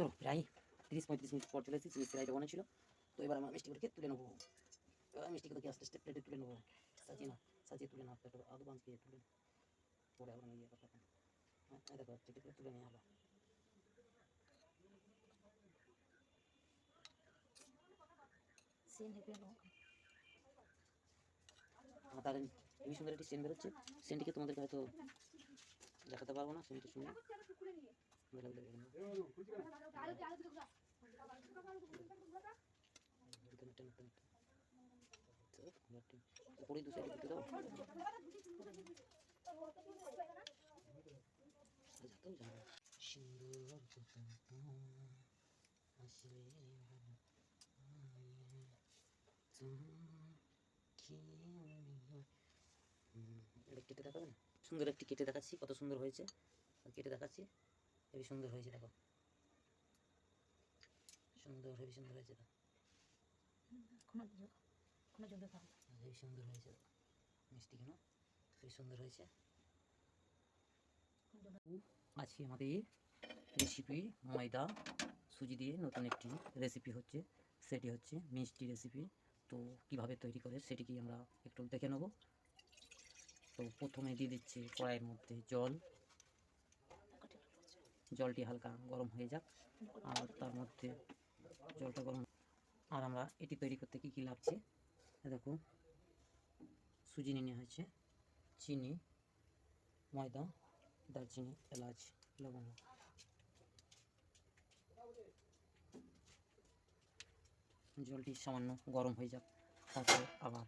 চলো প্রায় তিরিশ পঁয়ত্রিশ মিনিট পর চলে এসেছি চিনি সিরাইটা বানিয়েছিল তো এবার আমরা মিষ্টিগুলোকে তুলে নেব। এবার মিষ্টিগুলোকে আস্তে আস্তে প্লেটে তুলে নেব। সাজিয়ে না সাজিয়ে তুলে না প্লেটে আদু পাঁচ দিয়ে তুলে। পরে আবার নিয়ে কথা হ্যাঁ দেখো করে তুলে নিয়ে হলো তাহলে এই সুন্দর একটি সেন্ট বেরোচ্ছে। সেন্টটিকে তোমাদেরকে হয়তো দেখাতে পারব না সেন্টটি শুনে সুন্দর এটা কেটে দেখাবেন সুন্দর একটি কেটে দেখাচ্ছি কত সুন্দর হয়েছে। কেটে দেখাচ্ছি হেবি সুন্দর হয়েছে দেখো। সুন্দর হেবি সুন্দর হয়েছে হেবি সুন্দর হয়েছে মিষ্টি কেন? হেবি সুন্দর হয়েছে। আজকে আমাদের রেসিপি ময়দা সুজি দিয়ে নতুন একটি রেসিপি হচ্ছে। সেটি হচ্ছে মিষ্টি রেসিপি তো কীভাবে তৈরি করে সেটিকে আমরা একটু দেখে নেব। তো প্রথমে দিয়ে দিচ্ছি কড়াইয়ের মধ্যে জল। জলটি হালকা গরম হয়ে যাক আর তার মধ্যে জলটা গরম আর আমরা এটি তৈরি করতে কী কী লাগছে? দেখো, সুজি নিয়ে নেওয়া হয়েছে, চিনি, ময়দা, দারচিনি, এলাচ লবঙ্গ জলটি সামান্য গরম হয়ে যাক, তারপরে আবার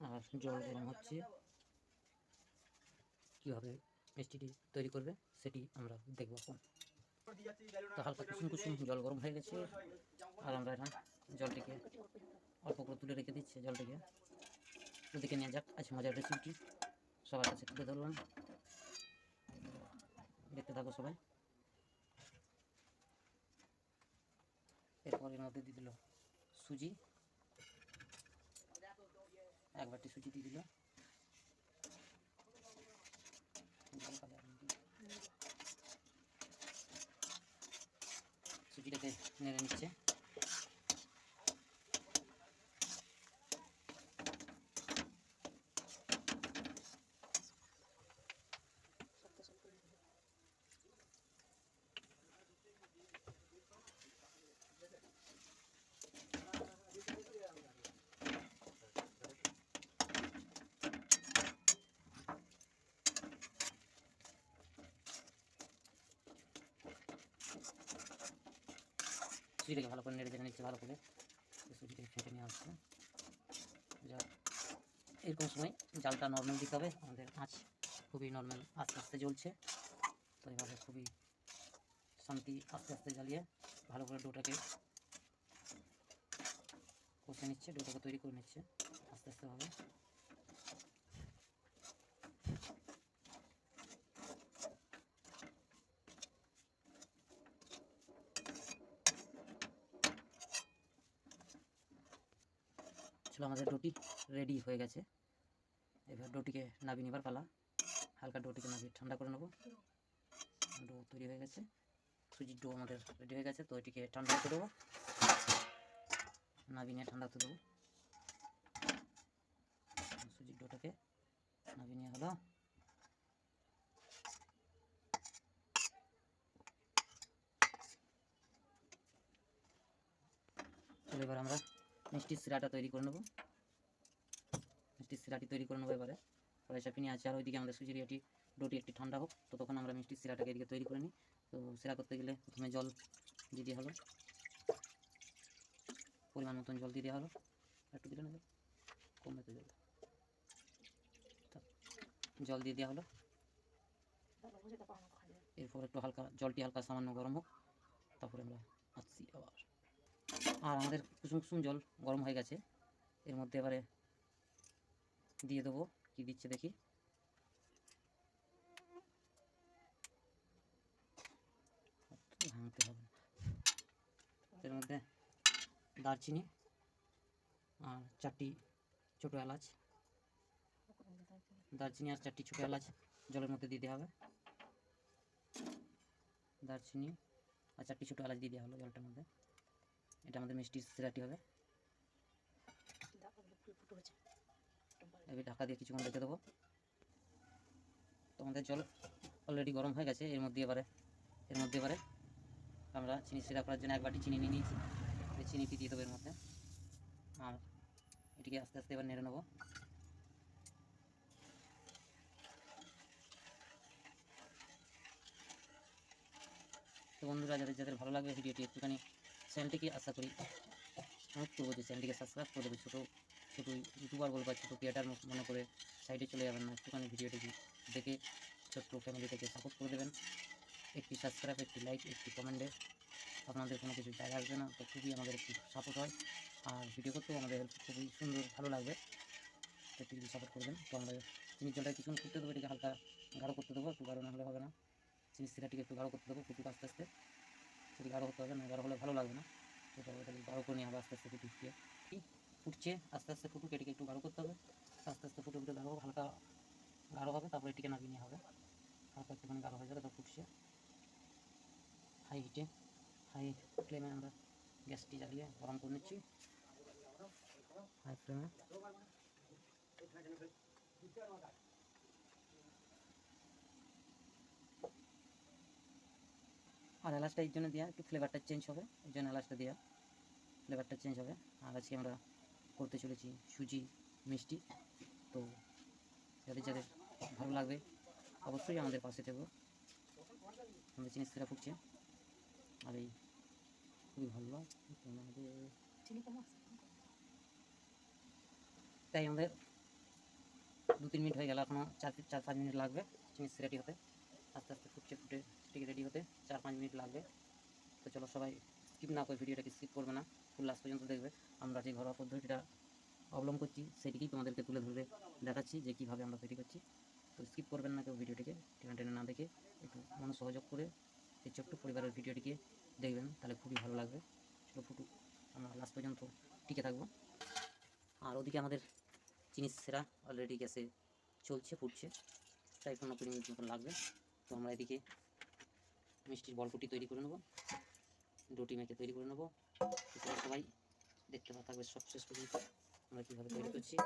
আর জল গরম হচ্ছে। কীভাবে মিষ্টিটি তৈরি করবে সেটি আমরা দেখব এখন। তো হালকা কুসুম কুসুম জল গরম হয়ে গেছে। আর আমরা এটা জলটিকে অল্প করে তুলে রেখে দিচ্ছি, জলটিকে। ওদিকে নিয়ে যাক আজ মজার রেসিপিটি সবার কাছে তুলে ধরলাম। দেখতে থাকো সবাই। এরপর এর মধ্যে দিয়ে দিল সুজি। এক বাটি সুজি দিয়ে দিল সুজিটাকে নেড়ে সুজিটাকে ভালো করে নেড়ে জেনে নিচ্ছে, ভালো করে। সুজিটাকে ফেটে নিয়ে আসছে যা, এরকম সময় জালটা নর্মাল দিতে হবে। আমাদের আঁচ খুবই নর্মাল আস্তে আস্তে জ্বলছে। তো খুবই শান্তি আস্তে আস্তে জ্বালিয়ে ভালো করে ডোটাকে কষে নিচ্ছে, ডোটাকে তৈরি করে নিচ্ছে। আস্তে আস্তে ভাবে আমাদের ডোটি রেডি হয়ে গেছে। এবার ডোটিকে নাবিয়ে নেবার পালা। হালকা ডোটিকে নাবিয়ে ঠান্ডা করে নেব। ডো তৈরি হয়ে গেছে। সুজির ডো আমাদের রেডি হয়ে গেছে। তো এটিকে ঠান্ডা করতে দেবো। নাবিয়ে নিয়ে ঠান্ডা করতে দেবো। সুজির ডোটাকে নাবিয়ে নিয়ে হলো। এবার আমরা মিষ্টির সিরাটা তৈরি করে নেব। মিষ্টির সিরাটি তৈরি করে নেব এবারে। চাপিয়ে নিয়ে আছে আর ওইদিকে আমাদের সুজির এটি ডোটি একটি ঠান্ডা হোক, তো তখন আমরা মিষ্টির সিরাটাকে এদিকে তৈরি করে নিই। তো সিরা করতে গেলে প্রথমে জল দিয়ে দেওয়া পরিমাণ মতন জল দিয়ে দেওয়া হলো একটু দিলে না কমবে তো জল। জল দিয়ে দেওয়া হলো। এরপর একটু হালকা, জলটি হালকা সামান্য গরম হোক, তারপরে আমরা আসছি আবার। আর আমাদের কুসুম কুসুম জল গরম হয়ে গেছে। এর মধ্যে এবারে দিয়ে দেবো, কি দিচ্ছে দেখি। ভাঙতে হবে এর মধ্যে দারচিনি আর চারটি ছোটো এলাচ। দারচিনি আর চারটি ছোটো এলাচ জলের মধ্যে দিতে হবে। দারচিনি আর চারটি ছোটো এলাচ দিয়ে দেওয়া হলো জলটার মধ্যে। এটা আমাদের মিষ্টির সিরাটি হবে। এবার ঢাকা দিয়ে কিছুক্ষণ রেখে দেবো। তো আমাদের জল অলরেডি গরম হয়ে গেছে এর মধ্যে এবারে এর মধ্যে এবারে আমরা চিনি সিরা করার জন্য এক বাটি চিনি নিয়ে নিয়েছি। এই চিনিটি দিয়ে দেবো এর মধ্যে। আর এটিকে আস্তে আস্তে এবার নেড়ে নেব। তো বন্ধুরা যাদের যাদের ভালো লাগবে ভিডিওটি একটুখানি চ্যানেলটিকে আশা করি অনুরোধ করব যে চ্যানেলটিকে সাবস্ক্রাইব করে দেবে। ছোটো ছোটো ইউটিউবার বলব বা ছোটো ক্রিয়েটার মনে করে সাইডে চলে যাবেন না, একটুখানি ভিডিওটি দেখে ছোট্ট ফ্যামিলি থেকে সাপোর্ট করে দেবেন। একটি সাবস্ক্রাইব একটি লাইক একটি কমেন্টে আপনাদের কোনো কিছু যায় আসবে না, তো খুবই আমাদের একটু সাপোর্ট হয়। আর ভিডিও করতেও আমাদের খুবই সুন্দর, ভালো লাগবে। তো একটু সাপোর্ট করবেন তো আমরা চিনির জলটা কিছুক্ষণ ফুটতে দেবো, এটিকে হালকা গাঢ় করতে দেবো, একটু গাঢ় না হলে হবে না। চিনি সিরাটিকে একটু গাঢ় করতে দেবো, ফুটুক আস্তে আস্তে। সেটি গাঢ় হতে হবে, না গাঢ় হলে ভালো লাগবে না। তো এটাকে গাঢ় করে নিয়ে হবে আস্তে আস্তে ফুটুক দিয়ে ফুটছে, আস্তে আস্তে ফুটুক, এটিকে একটু গাঢ় করতে হবে। আস্তে আস্তে ফুটে ফুটে গাঢ় হালকা গাঢ় হবে, তারপরে এটিকে নামিয়ে নেওয়া হবে। হালকা একটুখানি গাঢ় হয়ে যাবে তো ফুটছে। হাই হিটে, হাই ফ্লেমে আমরা গ্যাসটি জ্বালিয়ে গরম করে নিচ্ছি। হাই ফ্লেমে। আর এলাচটা এই জন্য দেওয়া একটু ফ্লেভারটা চেঞ্জ হবে এই জন্য এলাচটা দেওয়া ফ্লেভারটা চেঞ্জ হবে। আর আজকে আমরা করতে চলেছি সুজি মিষ্টি। তো যাদের যাদের ভালো লাগবে অবশ্যই আমাদের পাশে থেকো। আমাদের জিনিসটা ফুটছে আর এই খুবই ভালো চিনি তাই আমাদের দু তিন মিনিট হয়ে গেল এখনও চার চার পাঁচ মিনিট লাগবে জিনিস রেডি হতে। আস্তে আস্তে ফুটছে ফুটে সেটিকে রেডি হতে চার পাঁচ মিনিট লাগবে। তো চলো সবাই স্কিপ না করে ভিডিওটাকে স্কিপ করবে না। ফুল লাস্ট পর্যন্ত দেখবে। আমরা যে ঘরোয়া পদ্ধতিটা অবলম্বন করছি, সেটিকেই তোমাদেরকে তুলে ধরে দেখাচ্ছি যে কীভাবে আমরা তৈরি করছি। তো স্কিপ করবেন না কেউ ভিডিওটিকে, টেনে টেনে না দেখে, একটু মনে সহযোগ করে এই ছোট্ট পরিবারের ভিডিওটিকে দেখবেন, তাহলে খুবই ভালো লাগবে। ছোটো ফুটুক আমরা লাস্ট পর্যন্ত টিকে থাকব। আর ওদিকে আমাদের জিনিস সেরা অলরেডি গ্যাসে চলছে, ফুটছে। প্রায় পনেরো কুড়ি মিনিট মতন লাগবে। তো আমরা এদিকে মিষ্টির বলপুটি তৈরি করে নেব। রুটি মেখে তৈরি করে নেব। সবাই দেখতে পাওয়া থাকবে সব শেষ পর্যন্ত আমরা কীভাবে তৈরি করছি।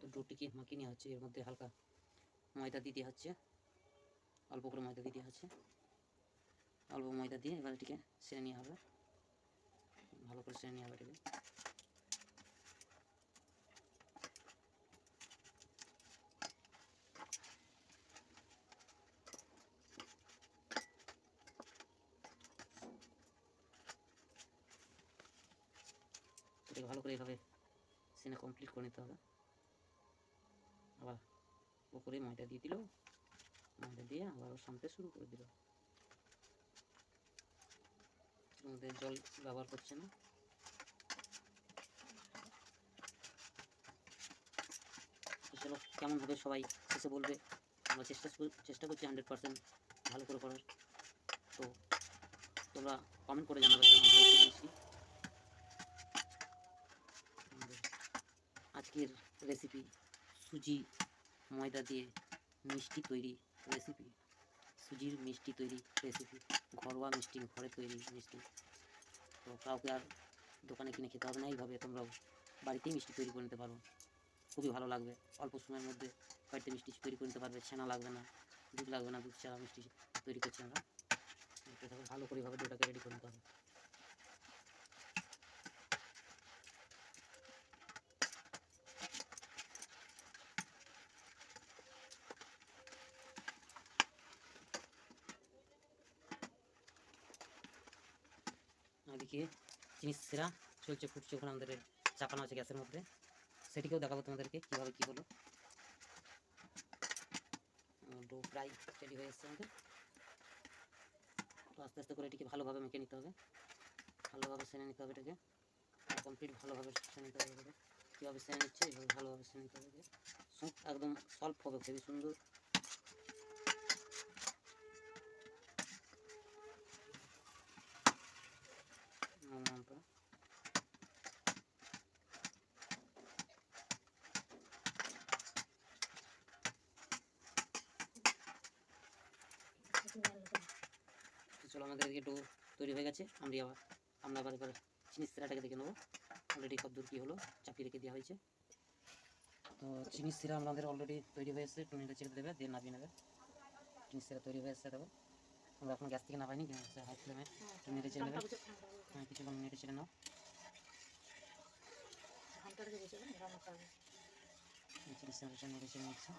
তো রুটিকে মাখিয়ে নেওয়া হচ্ছে। এর মধ্যে হালকা ময়দা দিয়ে দেওয়া হচ্ছে। অল্প করে ময়দা দিয়ে দেওয়া হচ্ছে। অল্প ময়দা দিয়ে এবার এটিকে সেরে নেওয়া হবে। ভালো করে সেরে নেওয়া হবে এটাকে। ভালো করে এভাবে সেনে কমপ্লিট করে নিতে হবে। আবার উপরে ময়দা দিয়ে দিল। ময়দা দিয়ে আবার সামতে শুরু করে দিল। মধ্যে জল ব্যবহার করছে না। চলো কেমন হবে সবাই এসে বলবে, আমরা চেষ্টা চেষ্টা করছি হান্ড্রেড পার্সেন্ট ভালো করে করার। তো তোমরা কমেন্ট করে জানাবে কেমন হয়েছে মিষ্টি আমাদের আজকের রেসিপি সুজি, ময়দা দিয়ে মিষ্টি তৈরি রেসিপি সুজির মিষ্টি তৈরি রেসিপি ঘরোয়া মিষ্টি, ঘরে তৈরি মিষ্টি। তো কাউকে আর দোকানে কিনে খেতে হবে না, এইভাবে তোমরাও বাড়িতেই মিষ্টি তৈরি করে নিতে পারো। খুবই ভালো লাগবে। অল্প সময়ের মধ্যে বাড়িতে মিষ্টি তৈরি করে নিতে পারবে, ছানা লাগবে না, দুধ লাগবে না, দুধ ছাড়া মিষ্টি তৈরি করছি আমরা। ভালো করে এভাবে দুটাকে রেডি করে নিতে হবে। ওদিকে জিনিস সেরা চলছে, ফুটছে ওখানে আমাদের চাপানো আছে গ্যাসের মধ্যে। সেটিকেও দেখাবো তোমাদেরকে, কীভাবে কী হলো। ডো প্রায় রেডি হয়ে এসছে আমাদের। তো আস্তে আস্তে করে এটিকে ভালোভাবে মেখে নিতে হবে। ভালোভাবে সেনে নিতে হবে এটাকে। কমপ্লিট ভালোভাবে সেনে নিতে হবে কীভাবে সেনে নিচ্ছে, এইভাবে ভালোভাবে সেনে নিতে হবে একদম সলভ হবে, খুবই সুন্দর। আমাদের এদিকে ডো তৈরি হয়ে গেছে। আমরা আবার আমরা আবার এবার চিনি সিরাটাকে দেখে নেব। অলরেডি কত দূর কী হলো চাপিয়ে রেখে দেওয়া হয়েছে। তো চিনি সিরা আমাদের অলরেডি তৈরি হয়ে এসেছে একটু নেড়ে চেড়ে দেবে দিয়ে নামিয়ে নেবে। চিনি সিরা তৈরি হয়ে এসেছে দেখো। আমরা এখন গ্যাস থেকে নামাইনি হাই ফ্লেমে ঘণ্টা বুঝে ঘণ্টা হ্যাঁ কিছুক্ষণ নেড়ে চেড়ে নাও। চিনি সিরাটা নেড়ে চেড়ে নিচ্ছে।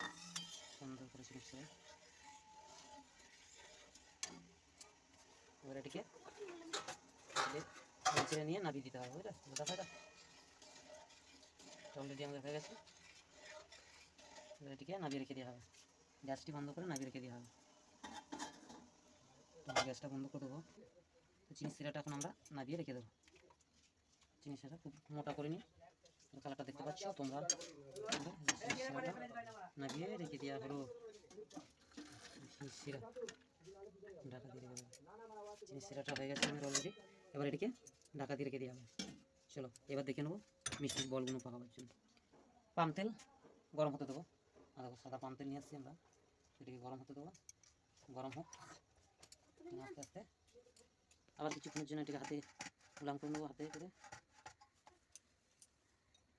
সুন্দর করে চিনি সিরা এবার এটিকে চেড়ে নিয়ে নামিয়ে দিতে হবে, বুঝলে? বুঝতে পারো অলরেডি আমাদের হয়ে গেছে। এবার এটিকে নামিয়ে রেখে দেওয়া হবে। গ্যাসটি বন্ধ করে নামিয়ে রেখে দেওয়া হবে। গ্যাসটা বন্ধ করে দেবো। তো চিনি সিরাটা এখন আমরা নামিয়ে রেখে দেবো। চিনি সিরাটা খুব মোটা করে নিই কালারটা দেখতে পাচ্ছ? তোমরা নামিয়ে রেখে দেওয়া হলো। সিরা ঢাকা দিয়ে রেখে দেবো। সিরাটা হয়ে গেছে আমাদের অলরেডি এবার এটিকে ঢাকা দিয়ে রেখে দেওয়া হবে চলো, এবার দেখে নেব মিষ্টির বলগুলো পাকাবার জন্য। পাম তেল গরম হতে দেবো। আর সাদা পাম তেল নিয়ে আসছি আমরা। সেটিকে গরম হতে দেবো। গরম হোক। আস্তে আস্তে। আবার কিছুক্ষণের জন্য এটিকে হাতে গুলাম করে নেব, হাতে করে।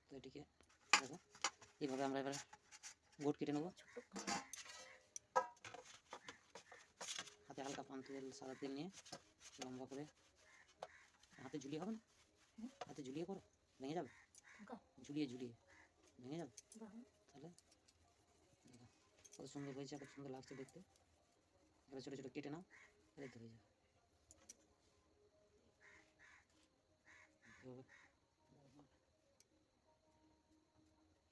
তো এটিকে দেখো, এইভাবে আমরা এবার গোট কেটে নেব। হাতে হালকা পান তেল সাদা তেল নিয়ে লম্বা করে হাতে ঝুলিয়ে হবে না? হাতে ঝুলিয়ে করো ভেঙে যাবে? ঢোকাও। ঝুলিয়ে ঝুলিয়ে ভেঙে যাবে? বাহ, তাহলে দেখো, কত সুন্দর হয়েছে কত সুন্দর লাগছে দেখতে। এবার ছোটো ছোটো কেটে নাও তাহলে তো হয়ে যাবে এভাবে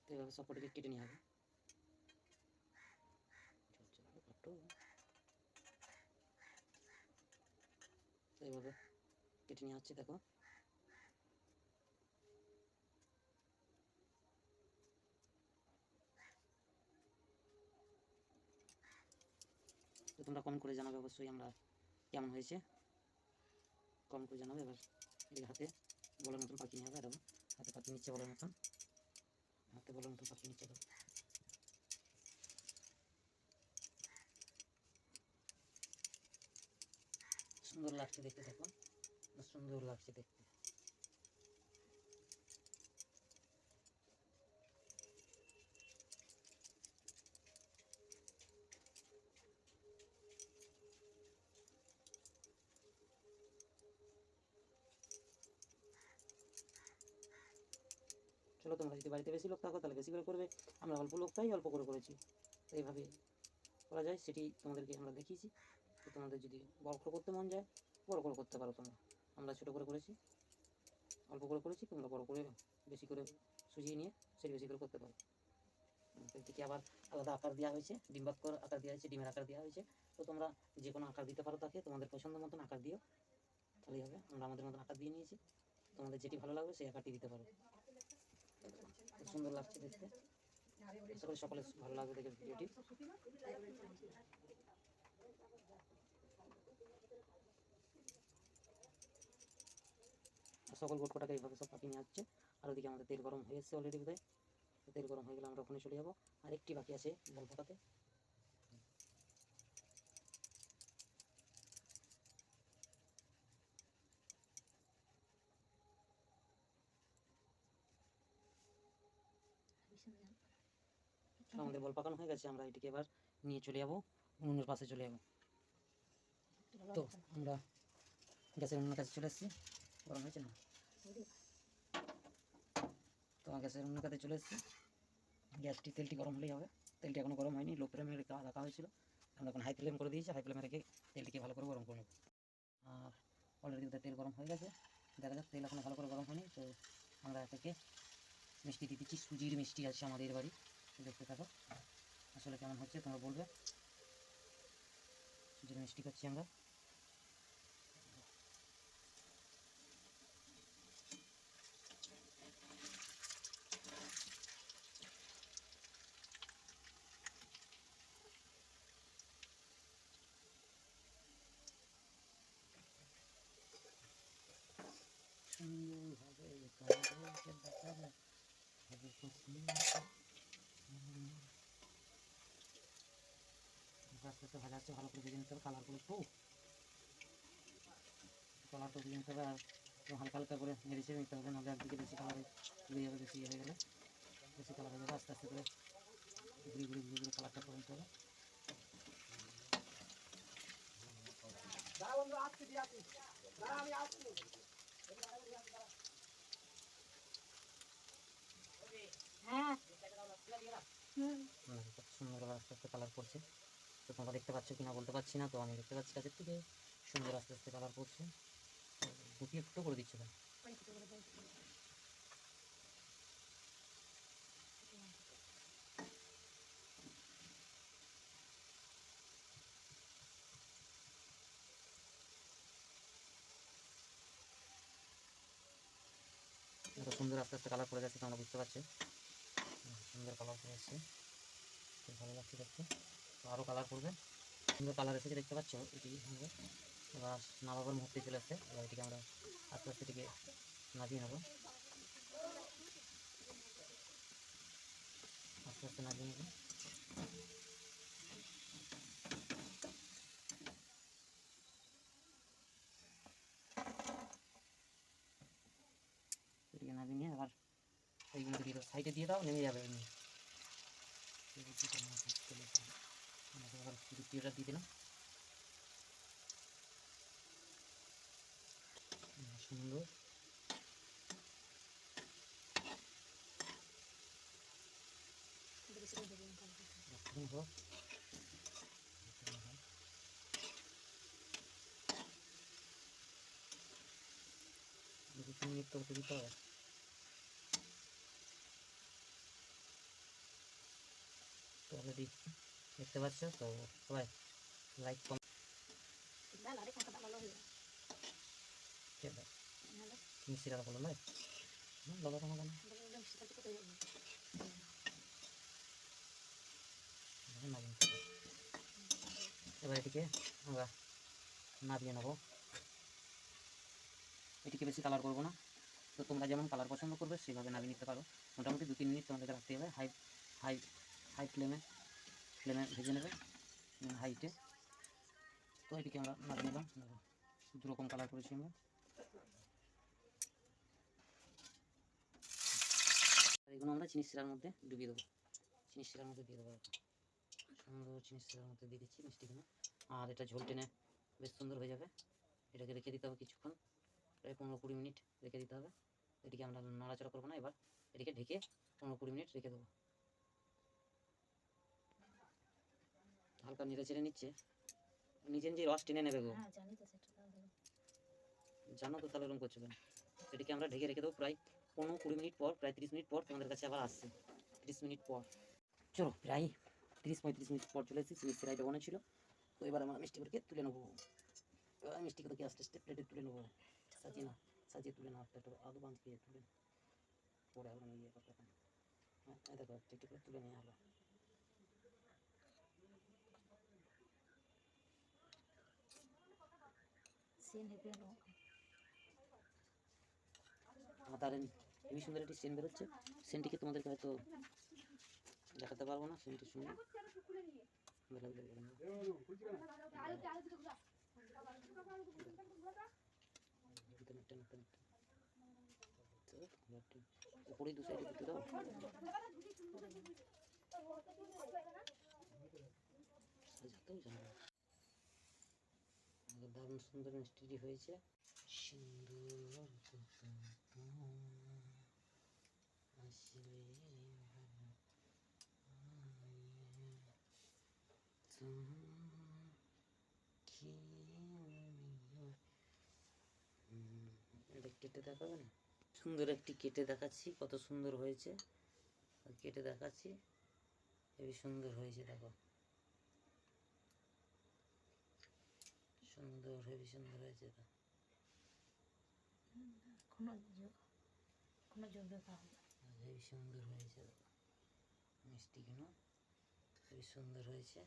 তো এভাবে সব কটাকে কেটে নিয়ে হবে ঝরঝরে কাটো। তো এইভাবে কেটে নিয়ে হচ্ছে, দেখো। তো তোমরা কমেন্ট করে জানাবে অবশ্যই আমরা কেমন হয়েছে। কমেন্ট করে জানাবে, এবার এদিকে হাতে বলার মতন পাখি নিয়ে হবে দেখো হাতে পাখি নিচ্ছে বলার মতন। হাতে বলার মতন পাখি নিচ্ছে সুন্দর লাগছে দেখতে দেখো সুন্দর লাগছে দেখতে। চলো, তোমরা যদি বাড়িতে বেশি লোক থাকো, তাহলে বেশি করে করবে। আমরা অল্প লোক, তাই অল্প করে করেছি। এইভাবে করা যায়, সেটি তোমাদেরকে আমরা দেখিয়েছি। তোমাদের যদি বড় করে করতে মন যায়, বড় করে করতে পারো তোমরা। আমরা ছোটো করে করেছি, অল্প করে করেছি, তোমরা বড় করে বেশি করে সুজিয়ে নিয়ে সেটি বেশি করে করতে পারো। এদিকে আবার আলাদা আকার দেওয়া হয়েছে ডিম্বাক্ষর আকার দেওয়া হয়েছে, ডিমের আকার দেওয়া হয়েছে। তো তোমরা যে কোনো আকার দিতে পারো তাকে, তোমাদের পছন্দ মতন আকার দিও। তাহলেই হবে, আমরা আমাদের মতন আকার দিয়ে নিয়েছি। তোমাদের যেটি ভালো লাগবে সেই আকারটি দিতে পারো। সুন্দর লাগছে দেখতে। আশা করি সকলে ভালো লাগবে দেখে ভিডিওটি। সকল গোটকটাকে এইভাবে সব পাকিয়ে নিয়ে আসছে। আর ওদিকে আমাদের তেল গরম হয়ে এসেছে অলরেডি বোধহয়। তেল গরম হয়ে গেলে আমরা ওখানে চলে যাব। আর একটি বাকি আছে বল ফোটাতে আমাদের বল পাকানো হয়ে গেছে, আমরা এটিকে এবার নিয়ে চলে যাব উনুনের পাশে চলে যাব। তো আমরা গ্যাসের উনুনের কাছে চলে এসেছি। গরম হয়েছে না? তো আমার গ্যাসের কাছে চলে এসেছি। গ্যাসটি, তেলটি গরম হলেই হবে। তেলটি এখনও গরম হয়নি। লো ফ্লেমে রেখা হয়েছিল। আমরা এখন হাই ফ্লেম করে দিয়েছি। হাই ফ্লেমে রেখে তেলটিকে ভালো করে গরম করে নেব। আর অলরেডি তেল গরম হয়ে গেছে। দেখা যাক, তেল এখনও ভালো করে গরম হয়নি। তো আমরা থেকে মিষ্টি দিয়ে দিচ্ছি। সুজির মিষ্টি আছে আমাদের বাড়ি। দেখতে থাকো, আসলে কেমন হচ্ছে তোমরা বলবে। সুজির মিষ্টি খাচ্ছি আমরা। সুন্দরভাবে কাগজে দেখাবে। আস্তে আস্তে আছে ভালো করে ভেজে হবে কালারগুলো একটু কলাটা তুলে নিতে হবে আর হালকা হালকা করে নেড়ে নিতে হবে নাহলে একদিকে বেশি কালারে তুলে যাবে বেশি ইয়ে হয়ে গেলে বেশি কালার হয়ে যাবে আস্তে আস্তে করে ঘুরে ঘুরে ঘুরে ঘুরে কালারটা করে নিতে হবে হ্যাঁ কত সুন্দর আস্তে আস্তে কালার করছে তোমরা দেখতে পাচ্ছ কিনা বলতে পারছি না তো আমি দেখতে পাচ্ছি কাছের থেকে সুন্দর আস্তে আস্তে কালার করছে তো গুটিয়ে ফুটো করে দিচ্ছে ভাই পানি ফুটে করে দাও। এত সুন্দর আস্তে আস্তে কালার করে যাচ্ছে, তোমরা বুঝতে পারছ। সুন্দর কালার করে এসছে খুব ভালো লাগছে দেখতে। আরও কালার করবে সুন্দর কালার এসেছে, দেখতে পাচ্ছ? এটি এবার নামাবার মুহূর্তে চলে আসছে। এবার এটিকে আমরা আস্তে আস্তে এটিকে নাজিয়ে নেব। আস্তে আস্তে নামিয়ে নেব এটিকে নামিয়ে নিয়ে আবার এইগুলো দিয়ে দাও সাইডে দিয়ে দাও নেমে যাবে এমনি আবার দ্বিতীয়টা দিয়ে দিলাম হুম, সুন্দর বেশি করে দেবো লঙ্কা দিয়ে। এখন হোক দু তিন মিনিট তো হতে দিতে হবে অলরেডি দেখতে পাচ্ছ তো সবাই লাইক নাহলে মিষ্টিটা এবার এটিকে আমরা নামিয়ে নেব এটিকে বেশি কালার করব না তো তোমরা যেমন কালার পছন্দ করবে সেভাবে নামিয়ে নিতে পারো মোটামুটি দু তিন মিনিট তোমাদেরকে রাখতে হবে হাই হাই হাই ফ্লেমে ফ্লেমে ভেজে নেবে হাইটে। তো এটিকে আমরা নামিয়ে নিলাম। দেখো, দু রকম কালার করেছি আমরা। এগুলো আমরা চিনি শিরার মধ্যে ডুবিয়ে দেবো। চিনি শিরার মধ্যে দিয়ে দেবো। সুন্দর চিনি শিরার মধ্যে দিয়ে দিচ্ছি মিষ্টিগুলো। আর এটা ঝোল টেনে বেশ সুন্দর হয়ে যাবে। এটাকে রেখে দিতে হবে কিছুক্ষণ। প্রায় পনেরো কুড়ি মিনিট রেখে দিতে হবে। এটিকে আমরা নাড়াচাড়া করব না এবার এটিকে ঢেকে পনেরো কুড়ি মিনিট রেখে দেবো। হালকা নেড়ে চেড়ে নিচ্ছে। নিজে নিজে রস টেনে নেবে গো। হ্যাঁ জানি তো তাহলে এরকম করছ কেন? এটিকে আমরা ঢেকে রেখে দেবো প্রায় পনেরো কুড়ি মিনিট পর প্রায় তিরিশ মিনিট পর তোমাদের কাছে আবার আসছে। তিরিশ মিনিট পর। চলো প্রায় তিরিশ পঁয়ত্রিশ মিনিট পর চলে এসেছি মিষ্টি রাইটা ছিল। তো এবার আমরা মিষ্টি করে তুলে নেব। এবার মিষ্টি করে আস্তে আস্তে প্লেটে তুলে নেব। সাজিয়ে না সাজিয়ে তুলে নাও একটা আলু বাঁধ দিয়ে তুলে। পরে আবার নিয়ে হ্যাঁ দেখো একটু করে তুলে নিয়ে হলো সেন হলো আদার হেবি সুন্দর একটি সেন্ট হয়তো দেখাতে পারব না টানো। তো, একটু দু সাইডে দুটো দাও। জানো দারুণ সুন্দর মিষ্টিটি হয়েছে। সুন্দর আসলে এটা কেটে দেখাবে না? সুন্দর একটি কেটে দেখাচ্ছি, কত সুন্দর হয়েছে। কেটে দেখাচ্ছি, হেবি সুন্দর হয়েছে, দেখো। সুন্দর হেবি সুন্দর হয়েছে তো কোনো কোনো কাজ হেবি সুন্দর হয়েছে মিষ্টি কিনো হেবি সুন্দর হয়েছে